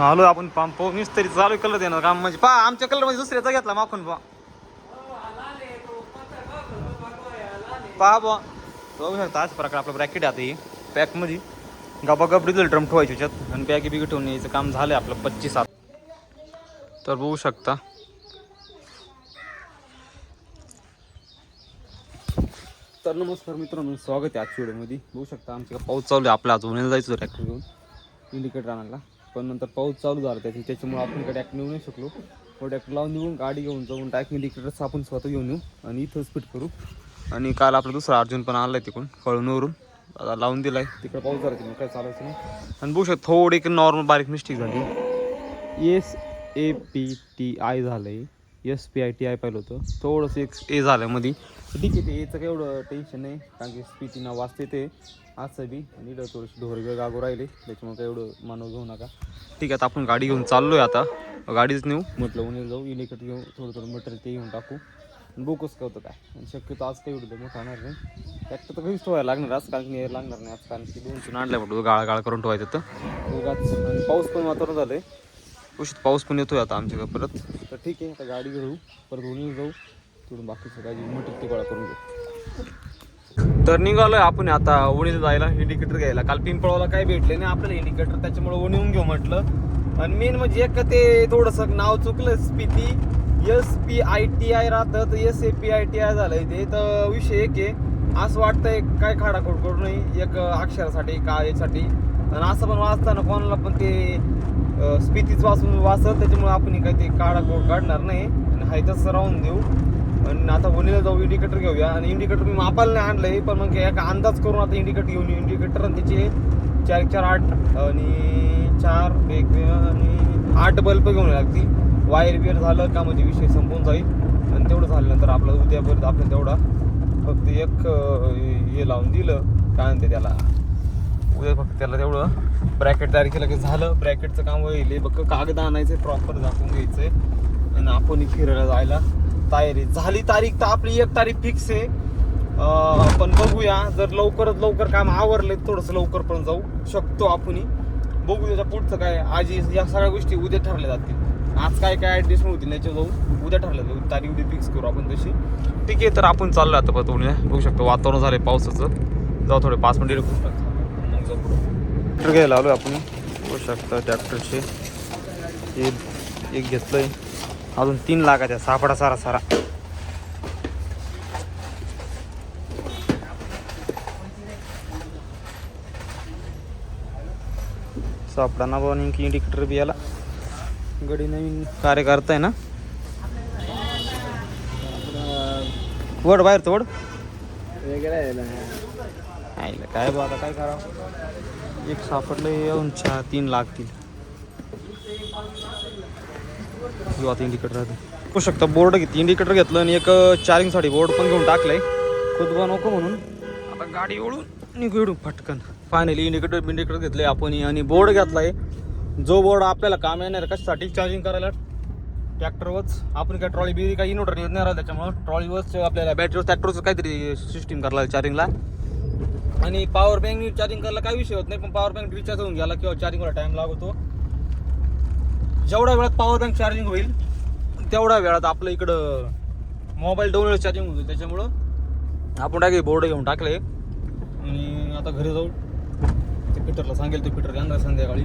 आलो आपण पंप तरी चालू कलर देणार काम म्हणजे. पा आमच्या कलरमध्ये दुसऱ्याचा घेतला माखून पा पहा बा बघू शकता आज प्रकार आपलं ब्रॅकेट आता ही. पॅकमध्ये गबा गप डिझेल ड्रम ठेवायचे त्याच्यात आणि बॅगी बिगी ठेवून यायचं काम झालं आपलं पच्चीस सात. तर बघू शकता. तर नमस्कार मित्रांनो स्वागत आहे आजच्या व्हिडिओमध्ये बघू शकता आमच्या पाऊस चालू आहे. आपला आज उन्हाळ्याला जायचं ट्रॅक्टर घेऊन. इंडिकेटर आणायला. पण नंतर पाऊस चालू झाला त्याची त्याच्यामुळे आपण काय ट्रॅक्टर नेऊ नाही शकलो. तो ट्रॅक्टर लावून देऊन गाडी घेऊन जाऊन टाक इंडिकेटर्स आपण स्वतः घेऊन येऊ आणि इथंच फिट करू. आणि काल आपला दुसरा अर्जुन पण आणलाय तिकडून कळूनवरून आता लावून दिलाय. तिकडे पाऊस झाला तिकडे काय चालायचं नाही. आणि बघू शकतो थोडी एक नॉर्मल बारीक मिस्टेक झाली. S A P T I झालं आहे S P I T I पाहिलं होतं. थोडंसं एक ए झालं मध्ये ठीक आहे ते एचं काही एवढं टेन्शन नाही. कारण की स्पीची नाव वाचते ते. असं बी. आणि इकडं थोडीशी ढोरगे गागो राहिले. त्याच्यामुळे काही एवढं मानव घेऊ नका. ठीक आहे आता आपण गाडी घेऊन चाललोय आता. गाडीच नेऊ. म्हटलं उन्हे जाऊ. इंडिकेटर घेऊ. थोडं थोडं मटेरियल ते घेऊन टाकू. बुकच काय होतं काय. शक्यतो आज काही एवढं मोठं होणार नाही. ट्रॅक्टर तर काहीच ठेवायला लागणार आज. कारण की लागणार नाही आज. कारण की दोन चून आणल्या म्हटलं गाळ गाळ करून ठेवायचं तर उगाच पाऊस पण वातावरण झालं आहे उशीत पाऊस पण येतोय आता आमच्याकडे परत. तर ठीक आहे आता गाडी घेऊ परत उन्ही जाऊ तिकडून बाकीचं काय मटेरियल ते गोळा करून घेऊ. तर निघालोय आपण आता उणीला जायला इंडिकेटर घ्यायला. काल पिंपळाला काय भेटले नाही आपल्याला इंडिकेटर त्याच्यामुळे उणीहून घेऊ म्हटलं. आणि मेन म्हणजे एक ते थोडंसं नाव चुकलं Spiti S P I T I राहतं तर S A P I T I झालंय ते. तर विषय एक आहे असं वाटतंय काय खाडाखोड करू नाही एक अक्षरासाठी का यासाठी आणि असं पण वाचताना कोणाला पण ते स्पितीच वाचून वाचत त्याच्यामुळे आपण काय ते काढा काढणार नाही. आणि हायतच राहून देऊ. आणि आता वणीला जाऊ इंडिकेटर घेऊया. आणि इंडिकेटर मी मापाला नाही आणलंय पण मग एक अंदाज करून आता इंडिकेटर घेऊन येऊ. इंडिकेटर आणि त्याचे चार चार आठ आणि चार एक आणि आठ बल्ब घेऊन लागतील. वायर बिअर झालं का म्हणजे विषय संपून जाईल. आणि तेवढं झाल्यानंतर आपला उद्यापर्यंत आपल्याला तेवढा फक्त एक हे लावून दिलं. काय म्हणते त्याला? उद्या फक्त त्याला तेवढं. ब्रॅकेट तयार केलं की झालं. ब्रॅकेटचं काम होईल. बघ कागद आणायचे प्रॉपर झाकून घ्यायचंय आणि आपण फिरायला जायला तयारी. झाली तारीख तर आपली एक तारीख फिक्स आहे. पण बघूया. जर लवकरात लवकर काम आवरले थोडंसं लवकर पण जाऊ शकतो आपण बघू त्याच्या पुढचं काय आज या सगळ्या गोष्टी उद्या ठरल्या जातील. आज काय काय ऍडजस्टमेंट होती याच्या जाऊ. उद्या ठरलं जाऊ. तारीख उद्या फिक्स करू आपण तशी. ठीक आहे तर आपण चाललो आता पण बघू शकतो वातावरण झालं पावसाचं. जाऊ थोडे पाच मिनिट. खूप शकतो ट्रॅक्टर घ्यायला आलो आपण. बघू शकता ट्रॅक्टरचे. एक एक घेतलंय. अजून तीन लाखाच्या सापडा सारा सारा. सापडा ना बाबा नेमकी इंडिकेटर बी याला. गडी नवीन कार्य करताय ना. वड बाहेर तोड नाही. काय बा आता काय करावं? एक सापडलं येऊन चार तीन लागतील. आता इंडिकेटर राहते बघू शकता बोर्ड घेतली इंडिकेटर घेतलं आणि एक चार्जिंगसाठी बोर्ड पण घेऊन टाकलंय. खुदबा नको म्हणून. आता गाडी ओढून निघू इडू पटकन. फायनली इंडिकेटर इंडिकेटर घेतलंय आपण. आणि बोर्ड घेतलाय. जो बोर्ड आपल्याला काम येणार कशासाठी? चार्जिंग करायला. ट्रॅक्टरवरच आपण काय ट्रॉली बिरी काही इन्व्हर्टर येत नाही राहिला त्याच्यामुळं. ट्रॉलीवरच आपल्याला बॅटरीवर ट्रॅक्टरचं काहीतरी सिस्टीम करायला चार्जिंगला आणि पॉवर बँक चार्जिंग करायला काही विषय होत नाही पण पॉवर बँक रिचार्ज होऊन गेला किंवा चार्जिंगला टाइम लागतो. जेवढ्या वेळात पॉवर बँक चार्जिंग होईल तेवढ्या वेळात आपलं इकडं मोबाईल डाऊन चार्जिंग होईल त्याच्यामुळं आपण टाके बोर्ड घेऊन टाकले. आणि आता घरी जाऊ. ते पीटरला सांगेल ते पीटर येणार संध्याकाळी.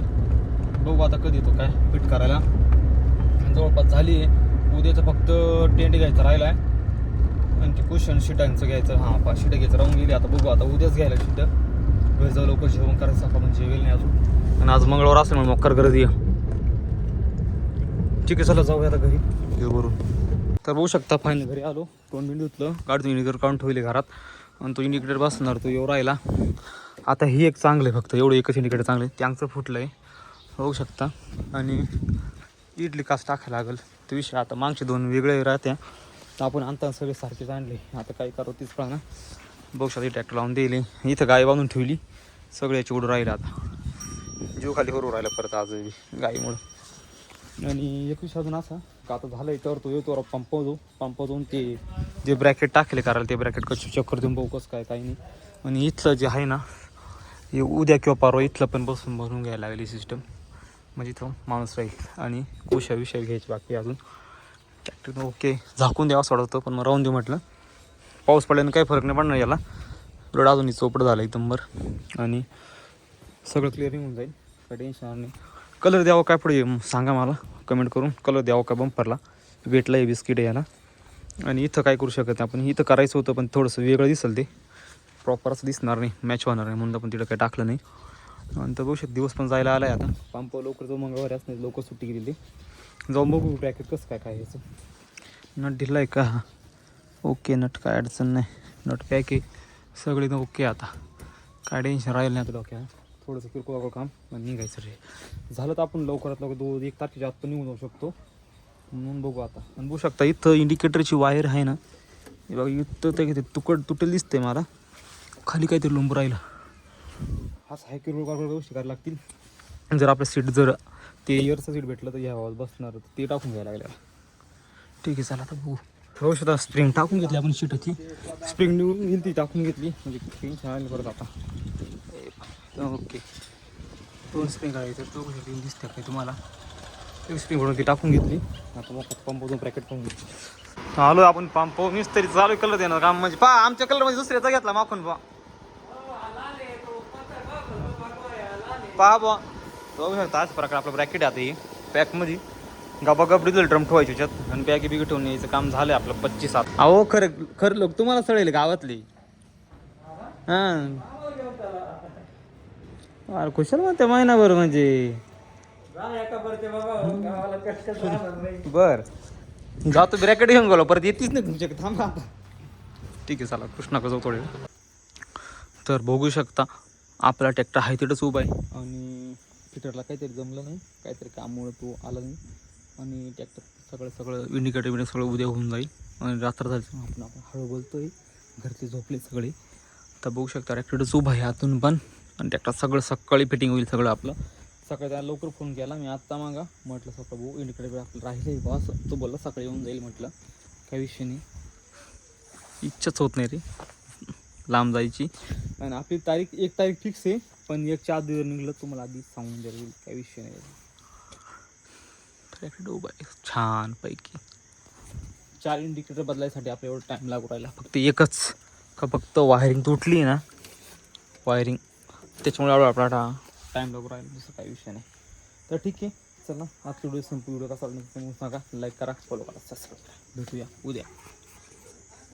बघू आता कधी येतो काय फिट करायला. आणि जवळपास झाली आहे. उद्याचं फक्त टेंट घ्यायचं राहिला आहे आणि ते कुशन शिटांचं घ्यायचं. हां पाच शिटं घ्यायचं. राहून गेली. आता बघू. आता उद्याच घ्यायला शिटं घरी जाऊ लवकर. जेवण करायचं. सकाळ म्हणजे जेवेल नाही अजून. आणि आज मंगळवार असेल म्हणून मकर गर्दी. ठीक आहे चला जाऊया आता घरी. भरून तर बघू शकता फायनल घरी आलो. तोंड बिंड धुतलं. गाडीतून इंडिकेटर काढून ठेवले घरात. आणि तो इंडिकेटर बसणार तो एवढा राहिला. आता ही एक चांगलं आहे फक्त. एवढं एकच इंडिकेटर चांगलं. आहे त्यांचं फुटलं आहे बघू शकता. आणि इडली कास टाकायला लागेल. तो विषय आता मागचे दोन वेगळे राहत्या. तर आपण आणता सगळे सारखेच आणले. आता काय करू तीच ना. बघू शकता ट्रॅक्टर लावून दिली. इथं गाय बांधून ठेवली. सगळे याची उडून राहिलं आता. जीव खाली करू राहिला परत आज गायीमुळं. आणि एकवीस अजून असा. का आता झालं तर तो येतो पंप जाऊ पंप जाऊन ते जे ब्रॅकेट टाकले करायला ते ब्रॅकेट कशी चक्कर देऊन बघू कसं काय काही नाही. आणि इथलं जे आहे ना हे उद्या किंवा परवा इथलं पण बसून बनवून घ्यायला लागली सिस्टम म्हणजे तो माणूस राहील आणि कोशा विषय घ्यायचे बाकी अजून. ट्रॅक्टर ओके झाकून द्यावा सोडत होतं पण मग राहून देऊ म्हटलं. पाऊस पडल्यानं काही फरक नाही पडणार याला. रोड अजूनही चोपडं झालं एकदम बरं आणि सगळं क्लिअरिंग होऊन जाईल. काय टेन्शन नाही. कलर द्यावं काय पुढे सांगा मला. कमेंट करून. कलर द्यावं काय बंपरला वेटला आहे बिस्किट आहे याला. आणि इथं काय करू शकत नाही आपण. इथं करायचं होतं पण थोडंसं वेगळं दिसेल ते. प्रॉपर असं दिसणार नाही. मॅच होणार नाही. म्हणून आपण तिथं काही टाकलं नाही. आणि तर बघू शकतो दिवस पण जायला आला आहे आता. पंप लवकर जो मंगळवारी असणार. लवकर सुट्टी गेलेली. जाऊन बघू पॅकेट कसं काय काय याचं नट दिलं आहे का? ओके नट काय अडचण नाही. नट पॅक की सगळे ओके आता. काय टेन्शन राहिलं नाही आता डोक्यात. थोडंसं किरकोळ काम आणि निघायचं रे. झालं तर आपण लवकरात लवकर दोन एक तारखेच्या आत पण निघून जाऊ शकतो. म्हणून बघू आता. आणि बघू शकता इथं इंडिकेटरची वायर आहे ना. हे बघा इथं ते ते तुकड तुटेल दिसते मला. खाली काहीतरी लोंब राहिला. असं हाय किरकोळ गोष्टी करायला लागतील. जर आपलं सीट जर ते इयरचं सीट भेटलं तर ह्या आवाज बसणार ते टाकून घ्यायला लागल्या. ठीक आहे चला आता बघू. बघू शकता स्प्रिंग टाकून घेतली आपण शीट होती स्प्रिंग निवडून घेतली ती टाकून घेतली. म्हणजे स्प्रिंग छान परत आता. ओके दोन स्प्रिंग तर तो स्प्रिंग दिसते काय तुम्हाला. एक स्प्रिंग म्हणून ती टाकून घेतली. आता मग पंप दोन पॅकेट पाहून घेतली. आलो आपण पंप मीच तरी चालू कलर देणार काम. म्हणजे पा आमच्या कलरमध्ये दुसऱ्याचा घेतला माखून पा बुवा. बघू शकता अशा प्रकार आपलं ब्रॅकेट आता ही. पॅकमध्ये गबागब रिझल्ट ड्रम ठेवायचे याच्यात आणि बॅगी बिगी ठेवून यायचं काम झालं आपलं पच्चीस सात अहो खरं खरं लोक तुम्हाला सळेल गावातली? हां. अरे कुशल म्हणते महिनाभर म्हणजे. बर. जातो ब्रॅकेट घेऊन गेलो परत येतीच नाही तुमच्याकडे. थांबा आता. ठीक आहे चला. कृष्णा कसं थोडे तर बघू शकता आपला ट्रॅक्टर आहे तिथंच उभा आहे. आणि फिटरला काहीतरी जमलं नाही काहीतरी कामामुळे तो आला नाही. आणि ट्रॅक्टर सगळं सगळं इंडिकेटर बिंडिकेटर सगळं उद्या होऊन जाईल. आणि रात्र झाली आपण आपण हळू बोलतोय. घरचे झोपले सगळे. तर बघू शकता ट्रॅक्टरच उभा आहे आतून पण. आणि ट्रॅक्टर सगळं सकाळी फिटिंग होईल सगळं आपलं. सकाळी त्याला लवकर फोन केला मी आत्ता मागा. म्हटलं सकाळ भाऊ इंडिकेटर आपलं राहिले बॉस तो बोलला सकाळी येऊन जाईल म्हटलं. काही विषय नाही. इच्छाच होत नाही रे. लांब जायची. आणि आपली तारीख एक तारीख फिक्स आहे. पण एक चार दिवस निघलं तुम्हाला आधी सांगून द्यायला काही विषय नाही. उभा आहे. छानपैकी चार इंडिकेटर बदलायसाठी आपल्या एवढं टाईम लागू राहिला. फक्त एकच का फक्त वायरिंग तुटली ना? वायरिंग त्याच्यामुळे एवढा आपला टाईम लागू राहिला दुसरं काही विषय नाही. तर ठीक आहे चला आजचा व्हिडिओ संपू व्हिडिओ कसा सांगा. लाईक करा फॉलो करा सबस्क्राईब करा. भेटूया उद्या.